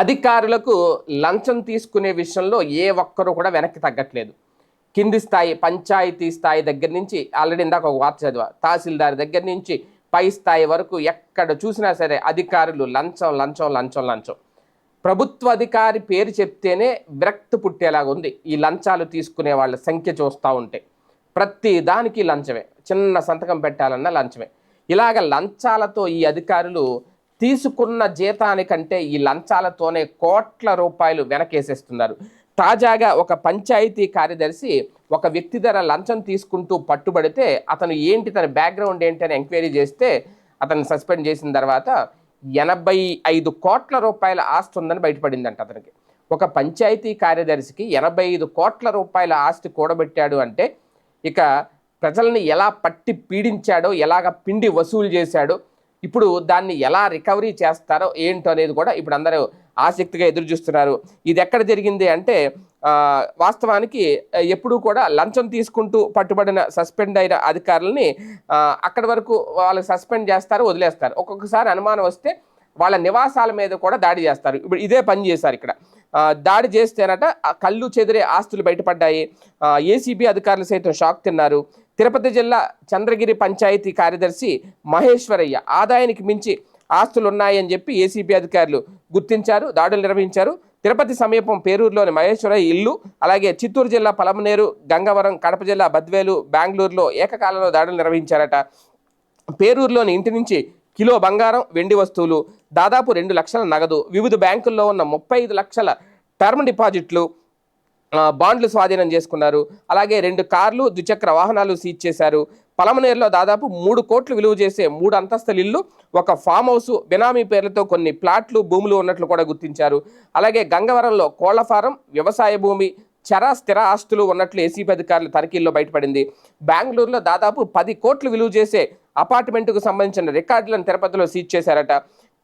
అధికారులకు లంచం తీసుకునే విషయంలో ఏ ఒక్కరూ కూడా వెనక్కి తగ్గట్లేదు. కింది స్థాయి పంచాయతీ స్థాయి దగ్గర నుంచి ఆల్రెడీ ఇందాక ఒక వార్త చదివా తహసీల్దార్ దగ్గర నుంచి పై స్థాయి వరకు ఎక్కడ చూసినా సరే అధికారులు లంచం లంచం లంచం లంచం. ప్రభుత్వ అధికారి పేరు చెప్తేనే విరక్తి పుట్టేలాగా ఉంది. ఈ లంచాలు తీసుకునే వాళ్ళ సంఖ్య చూస్తూ ఉంటే ప్రతి దానికి లంచమే. చిన్న సంతకం పెట్టాలన్నా లంచమే. ఇలాగ లంచాలతో ఈ అధికారులు తీసుకున్న జీతానికంటే ఈ లంచాలతోనే కోట్ల రూపాయలు వెనకేసేస్తున్నారు. తాజాగా ఒక పంచాయతీ కార్యదర్శి ఒక వ్యక్తి ధర లంచం తీసుకుంటూ పట్టుబడితే అతను ఏంటి తన బ్యాక్గ్రౌండ్ ఏంటి అని ఎంక్వైరీ చేస్తే అతను సస్పెండ్ చేసిన తర్వాత ఎనభై ఐదు కోట్ల రూపాయల ఆస్తి ఉందని బయటపడిందంట అతనికి. ఒక పంచాయతీ కార్యదర్శికి ఎనభై ఐదు కోట్ల రూపాయల ఆస్తి కూడబెట్టాడు అంటే ఇక ప్రజల్ని ఎలా పట్టి పీడించాడో ఎలాగ పిండి వసూలు చేశాడో ఇప్పుడు దాన్ని ఎలా రికవరీ చేస్తారో ఏంటో అనేది కూడా ఇప్పుడు అందరూ ఆసక్తిగా ఎదురు చూస్తున్నారు. ఇది ఎక్కడ జరిగింది అంటే వాస్తవానికి ఎప్పుడూ కూడా లంచం తీసుకుంటూ పట్టుబడిన సస్పెండ్ అయిన అధికారులని అక్కడి వరకు వాళ్ళు సస్పెండ్ చేస్తారు వదిలేస్తారు. ఒక్కొక్కసారి అనుమానం వస్తే వాళ్ళ నివాసాల మీద కూడా దాడి చేస్తారు. ఇప్పుడు ఇదే పని చేశారు ఇక్కడ. దాడి చేస్తేనట కళ్ళు చెదిరే ఆస్తులు బయటపడ్డాయి. ఏసీబీ అధికారులు సైతం షాక్ తిన్నారు. తిరుపతి జిల్లా చంద్రగిరి పంచాయతీ కార్యదర్శి మహేశ్వరయ్య ఆదాయానికి మించి ఆస్తులు ఉన్నాయని చెప్పి ఏసీబీ అధికారులు గుర్తించారు దాడులు నిర్వహించారు. తిరుపతి సమీపం పేరూరులోని మహేశ్వరయ్య ఇల్లు అలాగే చిత్తూరు జిల్లా పలమనేరు గంగవరం కడప జిల్లా బద్వేలు బెంగళూరులో ఏకకాలంలో దాడులు నిర్వహించారట. పేరూరులోని ఇంటి నుంచి కిలో బంగారం వెండి వస్తువులు దాదాపు రెండు లక్షల నగదు వివిధ బ్యాంకుల్లో ఉన్న ముప్పై ఐదు లక్షల టర్మ్ డిపాజిట్లు బాండ్లు స్వాధీనం చేసుకున్నారు. అలాగే రెండు కార్లు ద్విచక్ర వాహనాలు సీజ్ చేశారు. పలమనేరులో దాదాపు మూడు కోట్లు విలువ చేసే మూడు అంతస్తుల ఇల్లు ఒక ఫామ్ హౌస్ బినామీ పేర్లతో కొన్ని ప్లాట్లు భూములు ఉన్నట్లు కూడా గుర్తించారు. అలాగే గంగవరంలో కోళ్ళ ఫారం వ్యవసాయ భూమి చర స్థిర ఆస్తులు ఉన్నట్లు ఏసీపీ అధికారులు తనిఖీల్లో బయటపడింది. బెంగళూరులో దాదాపు పది కోట్లు విలువ చేసే అపార్ట్మెంట్కు సంబంధించిన రికార్డులను తిరుపతిలో సీజ్ చేశారట.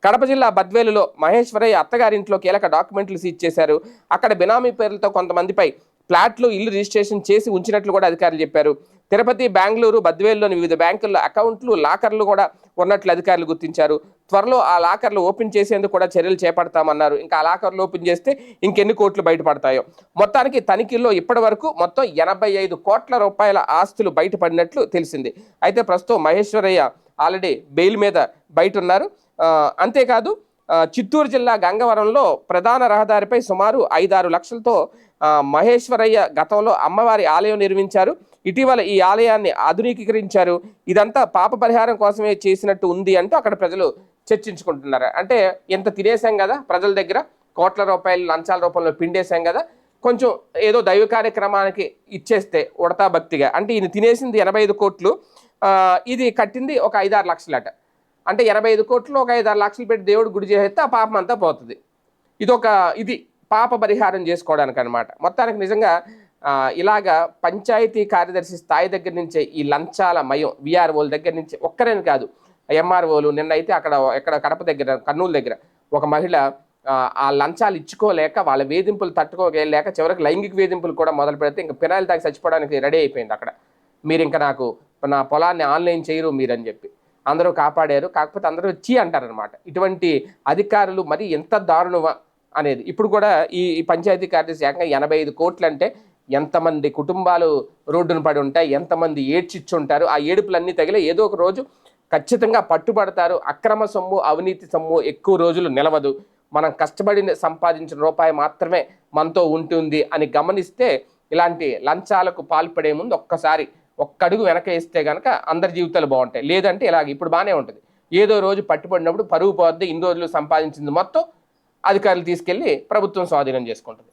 కడప జిల్లా బద్వేలులో మహేశ్వరయ్య అత్తగారింట్లో కీలక డాక్యుమెంట్లు సీజ్ చేశారు. అక్కడ బినామీ పేర్లతో కొంతమందిపై ఫ్లాట్లు ఇల్లు రిజిస్ట్రేషన్ చేసి ఉంచినట్లు కూడా అధికారులు చెప్పారు. తిరుపతి బెంగళూరు బద్వేలులోని వివిధ బ్యాంకుల్లో అకౌంట్లు లాకర్లు కూడా ఉన్నట్లు అధికారులు గుర్తించారు. త్వరలో ఆ లాకర్లు ఓపెన్ చేసేందుకు కూడా చర్యలు చేపడతామన్నారు. ఇంకా ఆ లాకర్లు ఓపెన్ చేస్తే ఇంకెన్ని కోట్లు బయటపడతాయో. మొత్తానికి తనిఖీల్లో ఇప్పటి వరకు మొత్తం ఎనభై ఐదు కోట్ల రూపాయల ఆస్తులు బయటపడినట్లు తెలిసింది. అయితే ప్రస్తుతం మహేశ్వరయ్య ఆల్రెడీ బెయిల్ మీద బయట ఉన్నారు. అంతేకాదు చిత్తూరు జిల్లా గంగవరంలో ప్రధాన రహదారిపై సుమారు ఐదారు లక్షలతో మహేశ్వరయ్య గతంలో అమ్మవారి ఆలయం నిర్మించారు. ఇటీవల ఈ ఆలయాన్ని ఆధునికీకరించారు ఇదంతా పాప పరిహారం కోసమే చేసినట్టు ఉంది అంటూ అక్కడ ప్రజలు చర్చించుకుంటున్నారు. అంటే ఎంత తినేసాం కదా ప్రజల దగ్గర కోట్ల రూపాయలు లంచాల రూపంలో పిండేశాం కదా కొంచెం ఏదో దైవ కార్యక్రమానికి ఇచ్చేస్తే ఉడతా భక్తిగా. అంటే ఈయన తినేసింది ఎనభై ఐదు కోట్లు. ఇది కట్టింది ఒక ఐదారు లక్షలట. అంటే ఎనభై ఐదు కోట్లు ఒక ఐదారు లక్షలు పెట్టి దేవుడు గుడి చేస్తే ఆ పాపం అంతా పోతుంది. ఇదొక ఇది పాప పరిహారం చేసుకోవడానికి అనమాట మొత్తానికి నిజంగా ఇలాగ పంచాయతీ కార్యదర్శి స్థాయి దగ్గర నుంచే ఈ లంచాల మయం విఆర్ఓల దగ్గర నుంచి ఒక్కరేని కాదు. ఎంఆర్ఓలు నిన్నైతే అక్కడ ఎక్కడ కడప దగ్గర కర్నూలు దగ్గర ఒక మహిళ ఆ, ఆ లంచాలు ఇచ్చుకోలేక వాళ్ళ వేధింపులు తట్టుకోలేక చివరికి లైంగిక వేధింపులు కూడా మొదలు పెడితే ఇంకా పినాయిలు తాగి చచ్చిపోవడానికి రెడీ అయిపోయింది అక్కడ. మీరు ఇంకా నాకు నా పొలాన్ని ఆన్లైన్ చేయరు మీరని చెప్పి. అందరూ కాపాడారు. కాకపోతే అందరూ చీ అంటారనమాట ఇటువంటి అధికారులు మరి ఎంత దారుణమా అనేది. ఇప్పుడు కూడా ఈ పంచాయతీ కార్యదర్శి ఏకంగా ఎనభై ఐదు కోట్లు అంటే ఎంతమంది కుటుంబాలు రోడ్డున పడి ఉంటాయి ఎంతమంది ఏడ్చిచ్చుంటారు ఆ ఏడుపులన్నీ తగిలే ఏదో ఒక రోజు ఖచ్చితంగా పట్టుబడతారు. అక్రమ సొమ్ము అవినీతి సొమ్ము ఎక్కువ రోజులు నిలవదు. మనం కష్టపడి సంపాదించిన రూపాయి మాత్రమే మనతో ఉంటుంది అని గమనిస్తే ఇలాంటి లంచాలకు పాల్పడే ముందు ఒక్కసారి ఒక్కడుగు వెనక వేస్తే కనుక అందరి జీవితాలు బాగుంటాయి. లేదంటే ఇలాగ ఇప్పుడు బాగానే ఉంటుంది. ఏదో రోజు పట్టుబడినప్పుడు పరుగు పోద్ది ఇన్ని రోజులు సంపాదించింది మొత్తం అధికారులు తీసుకెళ్ళి ప్రభుత్వం స్వాధీనం చేసుకుంటుంది.